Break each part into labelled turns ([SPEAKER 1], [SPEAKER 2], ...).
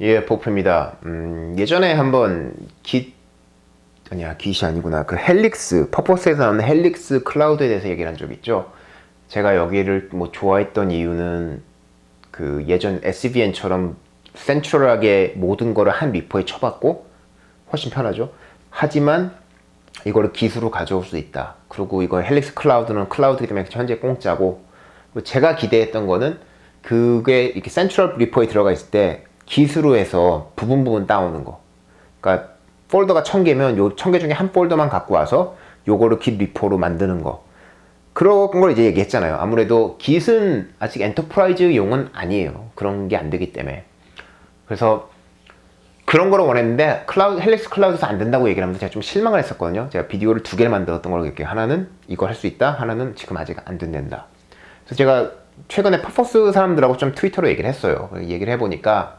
[SPEAKER 1] 예, 보프입니다. 음, 예전에 한번 깃, 아니야, 깃이 아니구나. 그 헬릭스, 퍼포스에서 나오는 헬릭스 클라우드에 대해서 얘기를 한 적 있죠. 제가 여기를 뭐 좋아했던 이유는 그 예전 SVN처럼 센트럴하게 모든 거를 한 리퍼에 쳐봤고 훨씬 편하죠. 하지만 이거를 기수로 가져올 수 있다. 그리고 이거 헬릭스 클라우드는 클라우드이기 때문에 현재 공짜고 그리고 제가 기대했던 거는 그게 이렇게 센트럴 리퍼에 들어가 있을 때 기수로 해서 부분 부분 따오는 거. 그러니까 폴더가 1000개면 요 1000개 중에 한 폴더만 갖고 와서 요거를 깃 리퍼로 만드는 거. 그런 걸 이제 얘기했잖아요. 아무래도 깃은 아직 엔터프라이즈용은 아니에요. 그런 게 안 되기 때문에. 그래서 그런 거를 원했는데 클라우드 헬릭스 클라우드에서 안 된다고 얘기를 하면서 제가 좀 실망을 했었거든요. 제가 비디오를 두 개를 만들었던 걸로 기억해요. 하나는 이거 할수 있다. 하나는 지금 아직 안 된다. 그래서 제가 최근에 퍼포스 사람들하고 좀 트위터로 얘기를 했어요. 얘기를 해보니까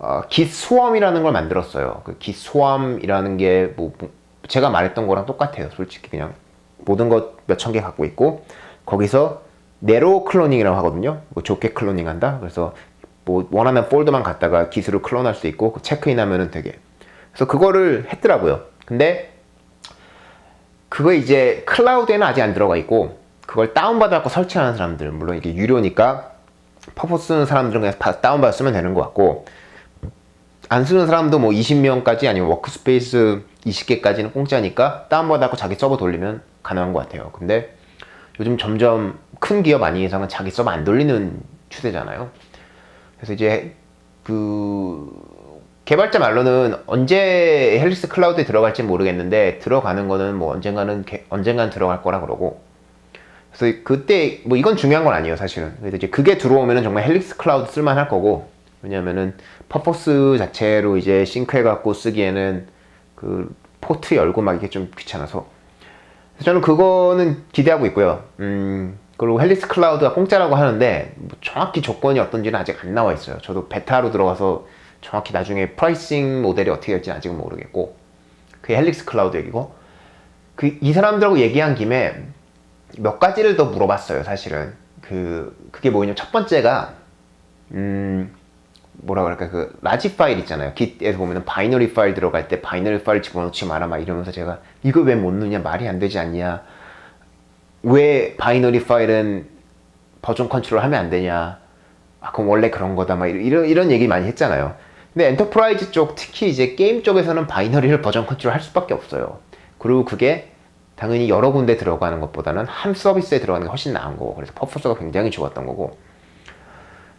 [SPEAKER 1] 어, 깃스웜이라는 걸 만들었어요. 그 깃스웜이라는 게 뭐, 뭐 제가 말했던 거랑 똑같아요. 솔직히 그냥 모든 것 몇 천 개 갖고 있고 거기서 네로 클로닝이라고 하거든요. 뭐 좋게 클로닝한다. 그래서 뭐 원하는 폴더만 갖다가 기술을 클론할 수 있고 체크인하면은 되게. 그래서 그거를 했더라고요. 근데 그거 이제 클라우드에는 아직 안 들어가 있고 그걸 다운받아갖고 설치하는 사람들 물론 이게 유료니까 퍼포 쓰는 사람들은 그냥 다운받아 쓰면 되는 것 같고 안 쓰는 사람도 뭐 20명까지 아니면 워크스페이스 20개까지는 공짜니까 다운받아갖고 자기 서버 돌리면 가능한 것 같아요. 근데 요즘 점점 큰 기업 아닌 이상은 자기 서버 안 돌리는 추세잖아요. 그래서 이제 그 개발자 말로는 언제 헬리스 클라우드에 들어갈지 모르겠는데 들어가는 거는 뭐 언젠가는 언젠간 들어갈 거라 그러고 그래서 그때 뭐 이건 중요한 건 아니에요 사실은 그래서 이제 그게 들어오면은 정말 헬릭스 클라우드 쓸만할 거고 왜냐면은 퍼포스 자체로 이제 싱크해 갖고 쓰기에는 그 포트 열고 막 이게 좀 귀찮아서 저는 그거는 기대하고 있고요. 음, 그리고 헬리스 클라우드가 공짜라고 하는데 뭐 정확히 조건이 어떤지는 아직 안 나와 있어요. 저도 베타로 들어가서 정확히 나중에 프라이싱 모델이 어떻게 될지 아직은 모르겠고 그게 헬릭스 클라우드 얘기고 그 이 사람들하고 얘기한 김에 몇 가지를 더 물어봤어요. 사실은 그 그게 뭐냐면 첫 번째가 음 뭐라 그럴까 그 라지 파일 있잖아요. Git에서 보면은 바이너리 파일 들어갈 때 바이너리 파일 집어넣지 마라 막 이러면서 제가 이거 왜 못 넣냐 말이 안 되지 않냐 왜 바이너리 파일은 버전 컨트롤 하면 안 되냐 아 그럼 원래 그런 거다 막 이런 이런 얘기 많이 했잖아요. 근데 엔터프라이즈 쪽 특히 이제 게임 쪽에서는 바이너리를 버전 컨트롤 할 수밖에 없어요. 그리고 그게 당연히 여러 군데 들어가는 것보다는 한 서비스에 들어가는 게 훨씬 나은 거고 그래서 퍼포스가 굉장히 좋았던 거고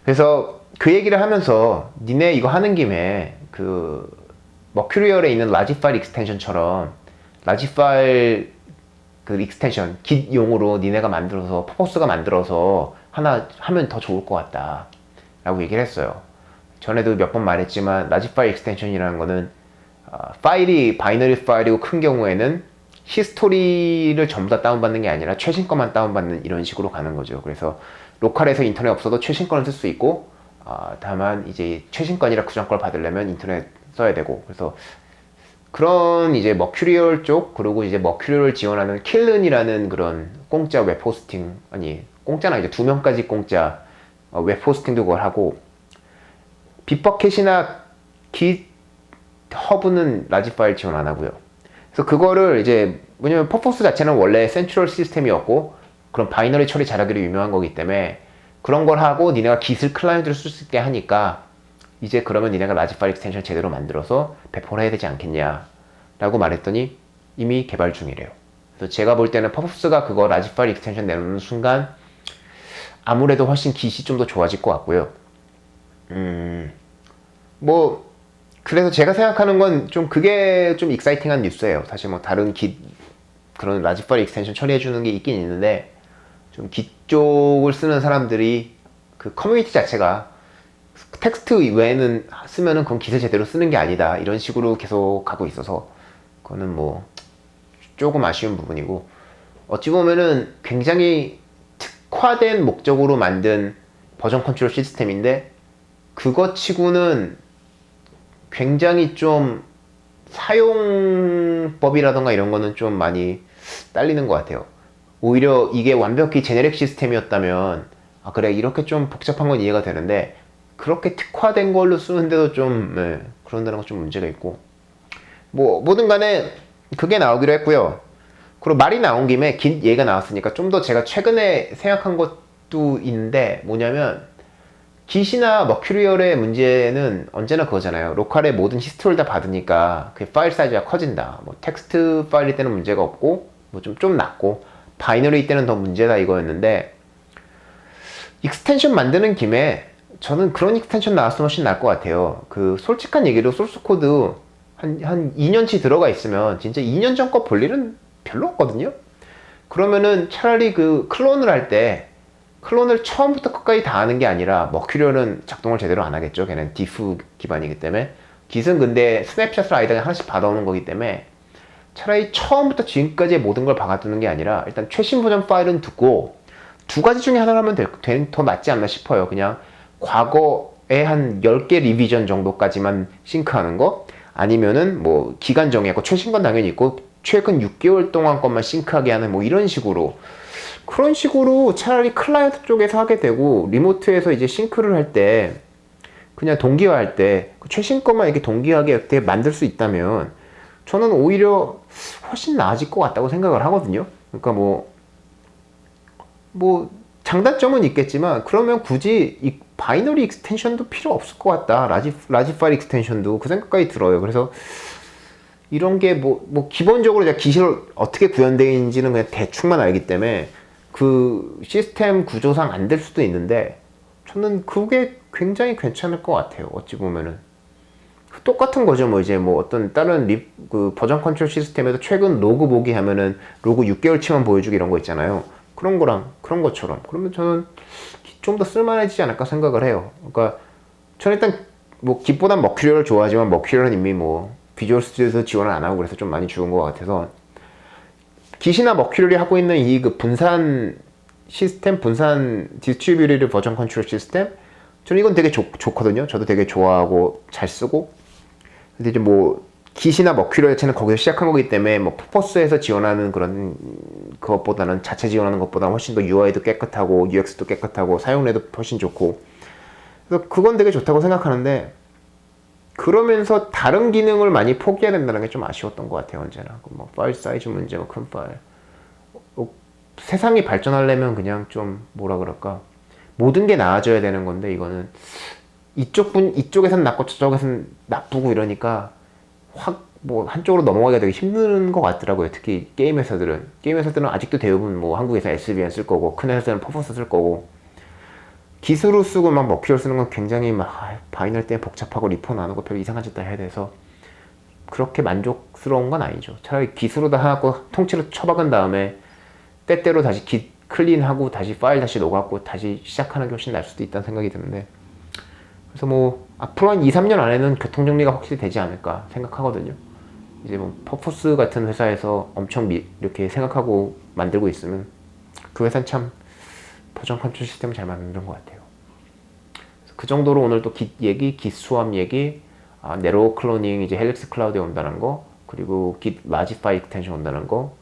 [SPEAKER 1] 그래서 그 얘기를 하면서 니네 이거 하는 김에 그 머큐리얼에 있는 라지 파일 익스텐션처럼 라지 파일 그 익스텐션 깃용으로 니네가 만들어서 퍼포스가 만들어서 하나 하면 더 좋을 것 같다 라고 얘기를 했어요. 전에도 몇 번 말했지만 라지 파일 익스텐션이라는 거는 어, 파일이 바이너리 파일이고 큰 경우에는 히스토리를 전부 다 다운받는 게 아니라 최신 것만 다운받는 이런 식으로 가는 거죠. 그래서 로컬에서 인터넷 없어도 최신 거는 쓸수 있고 어, 다만 이제 최신권이라 걸 받으려면 인터넷 써야 되고 그래서 그런 이제 머큐리얼 쪽 그리고 이제 머큐리얼을 지원하는 킬른이라는 그런 공짜 웹 호스팅 아니 공짜나 이제 두 명까지 공짜 어, 웹 호스팅도 그걸 하고 빅버켓이나 깃 허브는 라지 파일 지원 안 하고요. 그래서 그거를 이제 왜냐면 퍼포스 자체는 원래 센트럴 시스템이었고 그런 바이너리 처리 잘하기로 유명한 거기 때문에 그런 걸 하고 니네가 깃을 클라이언트를 쓸 수 있게 하니까 이제 그러면 니네가 라지 파일 익스텐션 제대로 만들어서 배포를 해야 되지 않겠냐 라고 말했더니 이미 개발 중이래요. 그래서 제가 볼 때는 퍼프스가 그거 라지 파일 익스텐션 내놓는 순간 아무래도 훨씬 깃이 좀더 좋아질 것 같고요. 음, 뭐, 그래서 제가 생각하는 건 좀 그게 좀 익사이팅한 뉴스예요. 사실 뭐 다른 깃, 그런 라지 파일 익스텐션 처리해주는 게 있긴 있는데, 좀 기쪽을 쓰는 사람들이 그 커뮤니티 자체가 텍스트 외에는 쓰면은 그건 기세 제대로 쓰는 게 아니다 이런 식으로 계속 가고 있어서 그거는 뭐 조금 아쉬운 부분이고 어찌 보면은 굉장히 특화된 목적으로 만든 버전 컨트롤 시스템인데 그것 치고는 굉장히 좀 사용법이라던가 이런 거는 좀 많이 딸리는 것 같아요. 오히려 이게 완벽히 제네릭 시스템이었다면 아 그래 이렇게 좀 복잡한 건 이해가 되는데 그렇게 특화된 걸로 쓰는데도 좀 네, 그런다는 건 좀 문제가 있고 뭐 뭐든 간에 그게 나오기로 했고요. 그리고 말이 나온 김에 긴 얘기가 나왔으니까 좀 더 제가 최근에 생각한 것도 있는데 뭐냐면 깃이나 머큐리얼의 문제는 언제나 그거잖아요. 로컬의 모든 히스토리를 다 받으니까 그 파일 사이즈가 커진다. 뭐 텍스트 파일일 때는 문제가 없고 뭐 좀좀 낮고 바이너리 때는 더 문제다 이거였는데 익스텐션 만드는 김에 저는 그런 익스텐션 나왔으면 훨씬 나을 것 같아요. 그 솔직한 얘기로 소스 코드 한, 한 2년치 들어가 있으면 진짜 2년 전 거 볼 일은 별로 없거든요. 그러면은 차라리 그 클론을 할 때 클론을 처음부터 끝까지 다 하는 게 아니라 머큐리얼은 작동을 제대로 안 하겠죠. 걔는 디프 기반이기 때문에. 깃은 근데 스냅샷을 아이다가 하나씩 받아오는 거기 때문에 차라리 처음부터 지금까지의 모든 걸 박아두는 게 아니라 일단 최신 버전 파일은 두고 두 가지 중에 하나를 하면 될- 될- 더 낫지 않나 싶어요. 그냥 과거에 한 10개 리비전 정도까지만 싱크하는 거 아니면은 뭐 기간 정해고 최신 건 당연히 있고 최근 6개월 동안 것만 싱크하게 하는 뭐 이런 식으로 그런 식으로 차라리 클라이언트 쪽에서 하게 되고 리모트에서 이제 싱크를 할 때 그냥 동기화할 때그 최신 것만 이렇게 동기화하게 만들 수 있다면 저는 오히려 훨씬 나아질 것 같다고 생각을 하거든요. 그러니까 뭐, 뭐, 장단점은 있겠지만, 그러면 굳이 이 바이너리 익스텐션도 필요 없을 것 같다. 라지, 라지 파일 익스텐션도 그 생각까지 들어요. 그래서 이런 게 뭐, 뭐, 기본적으로 제가 기술 어떻게 구현되어 있는지는 그냥 대충만 알기 때문에 그 시스템 구조상 안 될 수도 있는데, 저는 그게 굉장히 괜찮을 것 같아요. 어찌 보면은. 똑같은 거죠. 뭐 이제 뭐 어떤 다른 리, 그 버전 컨트롤 시스템에도 최근 로그 보기 하면은 로그 6개월치만 보여주기 이런 거 있잖아요. 그런 거랑 그런 것처럼. 그러면 저는 좀 더 쓸만해지지 않을까 생각을 해요. 그러니까 저는 일단 뭐 깃보단 머큐리얼을 좋아하지만 머큐리얼은 이미 뭐 비주얼 스튜디오에서 지원을 안 하고 그래서 좀 많이 죽은 것 같아서 깃이나 머큐리얼이 하고 있는 이 그 분산 시스템, 분산 디스트리뷰리드 버전 컨트롤 시스템 저는 이건 되게 좋, 좋거든요. 저도 되게 좋아하고 잘 쓰고 근데 이제 뭐 깃이나 머큐리얼 자체는 거기서 시작한 거기 때문에 뭐 퍼포스에서 지원하는 그런 그것보다는 자체 지원하는 것보다는 훨씬 더 UI도 깨끗하고 UX도 깨끗하고 사용료도 훨씬 좋고. 그래서 그건 되게 좋다고 생각하는데 그러면서 다른 기능을 많이 포기해야 된다는 게 좀 아쉬웠던 것 같아요 언제나. 그뭐 파일 사이즈 문제, 뭐 큰 파일 어, 세상이 발전하려면 그냥 좀 뭐라 그럴까? 모든 게 나아져야 되는 건데 이거는 이쪽 분 이쪽에선 낫고 저쪽에선 나쁘고 이러니까 확 뭐 한쪽으로 넘어가기가 되게 힘든 것 같더라고요. 특히 게임 회사들은 게임 회사들은 아직도 대부분 뭐 한국에서 SBN 쓸 거고 큰 회사들은 퍼포스 쓸 거고 기술을 쓰고 막 머큐럴 쓰는 건 굉장히 막 아, 바이널 때문에 복잡하고 리포 나누고 별 이상한 짓 다 해야 돼서 그렇게 만족스러운 건 아니죠. 차라리 기술로 다 하고 통째로 처박은 다음에 때때로 다시 기 클린하고 다시 파일 다시 녹았고 다시 시작하는 게 훨씬 날 수도 있다는 생각이 드는데 그래서 뭐 앞으로 한 2, 3년 안에는 교통 정리가 확실히 되지 않을까 생각하거든요. 이제 뭐 퍼포스 같은 회사에서 엄청 미, 이렇게 생각하고 만들고 있으면 그 회사는 참 버전 컨트롤 시스템을 잘 만든 것 같아요. 그 정도로 오늘 또깃 얘기, 깃 수함 얘기, 아, 네로 클로닝 이제 헬릭스 클라우드에 온다는 거, 그리고 깃 라지파이 익스텐션 온다는 거,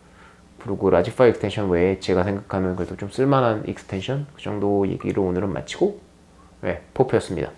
[SPEAKER 1] 그리고 라지파이 익스텐션 외에 제가 생각하는 그래도 좀 쓸만한 익스텐션 그 정도 얘기로 오늘은 마치고 네, 포표였습니다.